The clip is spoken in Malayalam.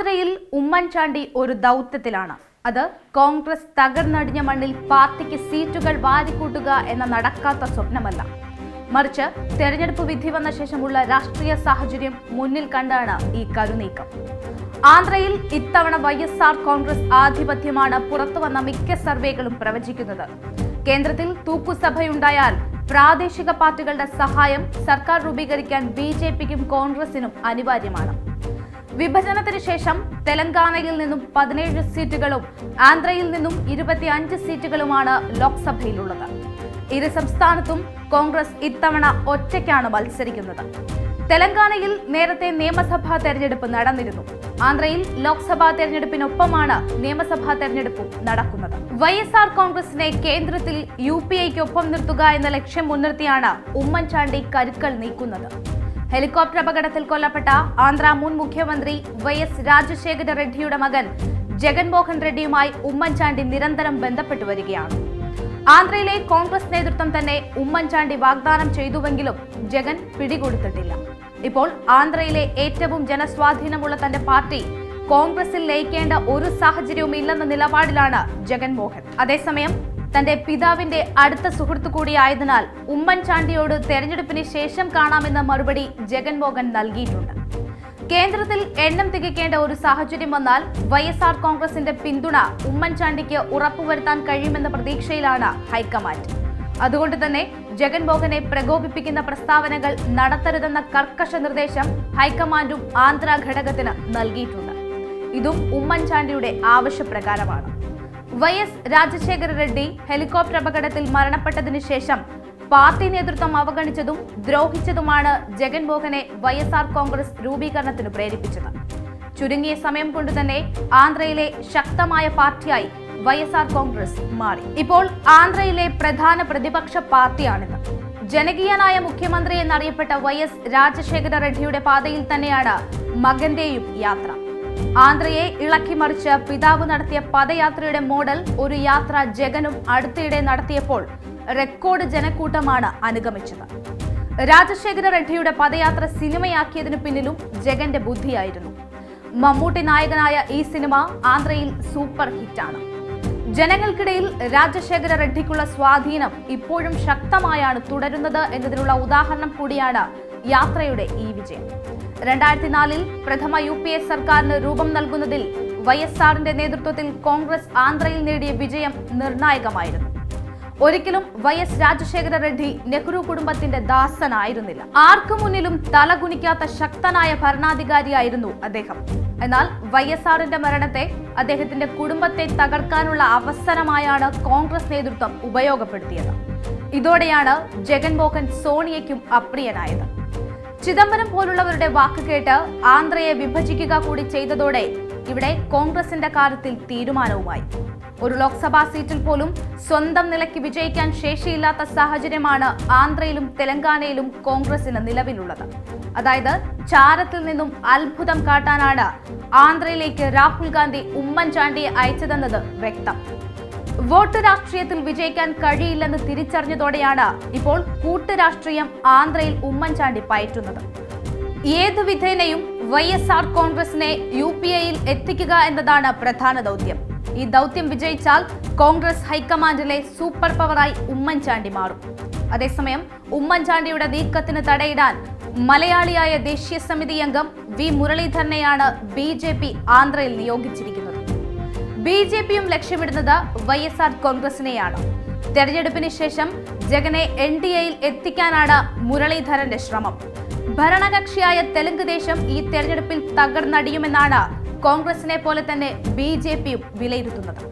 ആന്ധ്രയിൽ ഉമ്മൻചാണ്ടി ഒരു ദൗത്യത്തിലാണ്. അത് കോൺഗ്രസ് തകർന്നടിഞ്ഞ മണ്ണിൽ പാർട്ടിക്ക് സീറ്റുകൾ വാരിക്കൂട്ടുക എന്ന നടക്കാത്ത സ്വപ്നമല്ല. മറിച്ച് തെരഞ്ഞെടുപ്പ് വിധി വന്ന ശേഷമുള്ള രാഷ്ട്രീയ സാഹചര്യം മുന്നിൽ കണ്ടാണ് ഈ കരുനീക്കം. ആന്ധ്രയിൽ ഇത്തവണ വൈ എസ് ആർ കോൺഗ്രസ് ആധിപത്യമാണ് പുറത്തുവന്ന മിക്ക സർവേകളും പ്രവചിക്കുന്നത്. കേന്ദ്രത്തിൽ തൂക്കുസഭയുണ്ടായാൽ പ്രാദേശിക പാർട്ടികളുടെ സഹായം സർക്കാർ രൂപീകരിക്കാൻ ബി കോൺഗ്രസിനും അനിവാര്യമാണ്. വിഭജനത്തിന് ശേഷം തെലങ്കാനയിൽ നിന്നും പതിനേഴ് സീറ്റുകളും ആന്ധ്രയിൽ നിന്നും ഇരുപത്തിയഞ്ച് സീറ്റുകളുമാണ് ലോക്സഭയിലുള്ളത്. ഇരു സംസ്ഥാനത്തും കോൺഗ്രസ് ഇത്തവണ ഒറ്റയ്ക്കാണ് മത്സരിക്കുന്നത്. തെലങ്കാനയിൽ നേരത്തെ നിയമസഭാ തെരഞ്ഞെടുപ്പ് നടന്നിരുന്നു. ആന്ധ്രയിൽ ലോക്സഭാ തെരഞ്ഞെടുപ്പിനൊപ്പമാണ് നിയമസഭാ തെരഞ്ഞെടുപ്പും നടക്കുന്നത്. വൈ എസ് ആർ കോൺഗ്രസിനെ കേന്ദ്രത്തിൽ യു പി ഐക്കൊപ്പം നിർത്തുക എന്ന ലക്ഷ്യം മുൻനിർത്തിയാണ് ഉമ്മൻചാണ്ടി കരുക്കൾ നീക്കുന്നത്. ഹെലികോപ്റ്റർ അപകടത്തിൽ കൊല്ലപ്പെട്ട ആന്ധ്ര മുൻ മുഖ്യമന്ത്രി വൈ എസ് രാജശേഖര റെഡ്ഡിയുടെ മകൻ ജഗൻമോഹൻ റെഡ്ഡിയുമായി ഉമ്മൻചാണ്ടി നിരന്തരം ബന്ധപ്പെട്ടു വരികയാണ്. ആന്ധ്രയിലെ കോൺഗ്രസ് നേതൃത്വം തന്നെ ഉമ്മൻചാണ്ടി വാഗ്ദാനം ചെയ്തുവെങ്കിലും ജഗൻ പിടികൊടുത്തിട്ടില്ല. ഇപ്പോൾ ആന്ധ്രയിലെ ഏറ്റവും ജനസ്വാധീനമുള്ള തന്റെ പാർട്ടി കോൺഗ്രസിൽ ലയിക്കേണ്ട ഒരു സാഹചര്യവും ഇല്ലെന്ന നിലപാടിലാണ് ജഗൻമോഹൻ അതേസമയം തന്റെ പിതാവിന്റെ അടുത്ത സുഹൃത്തു കൂടിയായതിനാൽ ഉമ്മൻചാണ്ടിയോട് തെരഞ്ഞെടുപ്പിന് ശേഷം കാണാമെന്ന മറുപടി ജഗൻമോഹൻ നൽകിയിട്ടുണ്ട്. കേന്ദ്രത്തിൽ എണ്ണം തികയ്ക്കേണ്ട ഒരു സാഹചര്യം വന്നാൽ വൈ എസ് ആർ കോൺഗ്രസിന്റെ പിന്തുണ ഉമ്മൻചാണ്ടിക്ക് ഉറപ്പുവരുത്താൻ കഴിയുമെന്ന പ്രതീക്ഷയിലാണ് ഹൈക്കമാൻഡ്. അതുകൊണ്ട് തന്നെ ജഗൻമോഹനെ പ്രകോപിപ്പിക്കുന്ന പ്രസ്താവനകൾ നടത്തരുതെന്ന കർക്കശ നിർദ്ദേശം ഹൈക്കമാൻഡും ആന്ധ്ര ഘടകത്തിന് നൽകിയിട്ടുണ്ട്. ഇതും ഉമ്മൻചാണ്ടിയുടെ ആവശ്യപ്രകാരമാണ്. Y S Rajasekhara Reddy helicopter അപകടത്തിൽ മരണപ്പെട്ടതിനു ശേഷം പാർട്ടി നേതൃത്വം അവഗണിച്ചതും ദ്രോഹിച്ചതുമാണ് ജഗൻമോഹനെ വൈ എസ് ആർ കോൺഗ്രസ് രൂപീകരണത്തിന് പ്രേരിപ്പിച്ചത്. ചുരുങ്ങിയ സമയം കൊണ്ട് തന്നെ ആന്ധ്രയിലെ ശക്തമായ പാർട്ടിയായി വൈ എസ് ആർ കോൺഗ്രസ് മാറി. ഇപ്പോൾ ആന്ധ്രയിലെ പ്രധാന പ്രതിപക്ഷ പാർട്ടിയാണിത്. ജനകീയനായ മുഖ്യമന്ത്രി എന്നറിയപ്പെട്ട വൈ എസ് രാജശേഖര റെഡ്ഡിയുടെ പാതയിൽ തന്നെയാണ് മകന്റെയും യാത്ര. ആന്ധ്രയെ ഇളക്കിമറിച്ച് പിതാവ് നടത്തിയ പദയാത്രയുടെ മോഡൽ ഒരു യാത്ര ജഗനും അടുത്തിടെ നടത്തിയപ്പോൾ റെക്കോർഡ് ജനക്കൂട്ടമാണ് അനുഗമിച്ചത്. രാജശേഖര റെഡ്ഡിയുടെ പദയാത്ര സിനിമയാക്കിയതിനു പിന്നിലും ജഗന്റെ ബുദ്ധിയായിരുന്നു. മമ്മൂട്ടി നായകനായ ഈ സിനിമ ആന്ധ്രയിൽ സൂപ്പർ ഹിറ്റാണ്. ജനങ്ങൾക്കിടയിൽ രാജശേഖര റെഡ്ഡിക്കുള്ള സ്വാധീനം ഇപ്പോഴും ശക്തമായാണ് തുടരുന്നത് എന്നതിനുള്ള ഉദാഹരണം കൂടിയാണ് യാത്രയുടെ ഈ വിജയം. രണ്ടായിരത്തി നാലിൽ പ്രഥമ യു പി എ സർക്കാരിന് രൂപം നൽകുന്നതിൽ വൈ എസ് ആറിന്റെ നേതൃത്വത്തിൽ കോൺഗ്രസ് ആന്ധ്രയിൽ നേടിയ വിജയം നിർണായകമായിരുന്നു. ഒരിക്കലും വൈ എസ് രാജശേഖര റെഡ്ഡി നെഹ്റു കുടുംബത്തിന്റെ ദാസനായിരുന്നില്ല. ആർക്കു മുന്നിലും തലകുനിക്കാത്ത ശക്തനായ ഭരണാധികാരിയായിരുന്നു അദ്ദേഹം. എന്നാൽ വൈ എസ് ആറിന്റെ മരണത്തെ അദ്ദേഹത്തിന്റെ കുടുംബത്തെ തകർക്കാനുള്ള അവസരമായാണ് കോൺഗ്രസ് നേതൃത്വം ഉപയോഗപ്പെടുത്തിയത്. ഇതോടെയാണ് ജഗൻമോഹൻ സോണിയയ്ക്കും അപ്രിയനായത്. ചിദംബരം പോലുള്ളവരുടെ വാക്ക് കേട്ട് ആന്ധ്രയെ വിഭജിക്കുക കൂടി ചെയ്തതോടെ ഇവിടെ കോൺഗ്രസിന്റെ കാര്യത്തിൽ തീരുമാനവുമായി. ഒരു ലോക്സഭാ സീറ്റിൽ പോലും സ്വന്തം നിലയ്ക്ക് വിജയിക്കാൻ ശേഷിയില്ലാത്ത സാഹചര്യമാണ് ആന്ധ്രയിലും തെലങ്കാനയിലും കോൺഗ്രസിന് നിലവിലുള്ളത്. അതായത് ചാരത്തിൽ നിന്നും അത്ഭുതം കാട്ടാനാണ് ആന്ധ്രയിലേക്ക് രാഹുൽ ഗാന്ധി ഉമ്മൻചാണ്ടിയെ അയച്ചതെന്നത് വ്യക്തം. വോട്ട് രാഷ്ട്രീയത്തിൽ വിജയിക്കാൻ കഴിയില്ലെന്ന് തിരിച്ചറിഞ്ഞതോടെയാണ് ഇപ്പോൾ കൂട്ടുരാഷ്ട്രീയം ആന്ധ്രയിൽ ഉമ്മൻചാണ്ടി പയറ്റുന്നത്. ഏതു വിധേനയും വൈ എസ് ആർ കോൺഗ്രസിനെ യു പി എയിൽ എത്തിക്കുക എന്നതാണ് പ്രധാന ദൗത്യം. ഈ ദൗത്യം വിജയിച്ചാൽ കോൺഗ്രസ് ഹൈക്കമാൻഡിലെ സൂപ്പർ പവറായി ഉമ്മൻചാണ്ടി മാറും. അതേസമയം ഉമ്മൻചാണ്ടിയുടെ നീക്കത്തിന് തടയിടാൻ മലയാളിയായ ദേശീയ സമിതി അംഗം വി മുരളീധരനെയാണ് ബി ജെ പി ആന്ധ്രയിൽ നിയോഗിച്ചിരിക്കുന്നത്. ബി ജെ പിയും ലക്ഷ്യമിടുന്നത് വൈ എസ് ആർ കോൺഗ്രസിനെയാണ്. തെരഞ്ഞെടുപ്പിന് ശേഷം ജഗനെ എൻ ഡി എയിൽ എത്തിക്കാനാണ് മുരളീധരന്റെ ശ്രമം. ഭരണകക്ഷിയായ തെലുങ്ക് ദേശം ഈ തെരഞ്ഞെടുപ്പിൽ തകർന്നടിയുമെന്നാണ് കോൺഗ്രസിനെ പോലെ തന്നെ ബി ജെ പിയും വിലയിരുത്തുന്നത്.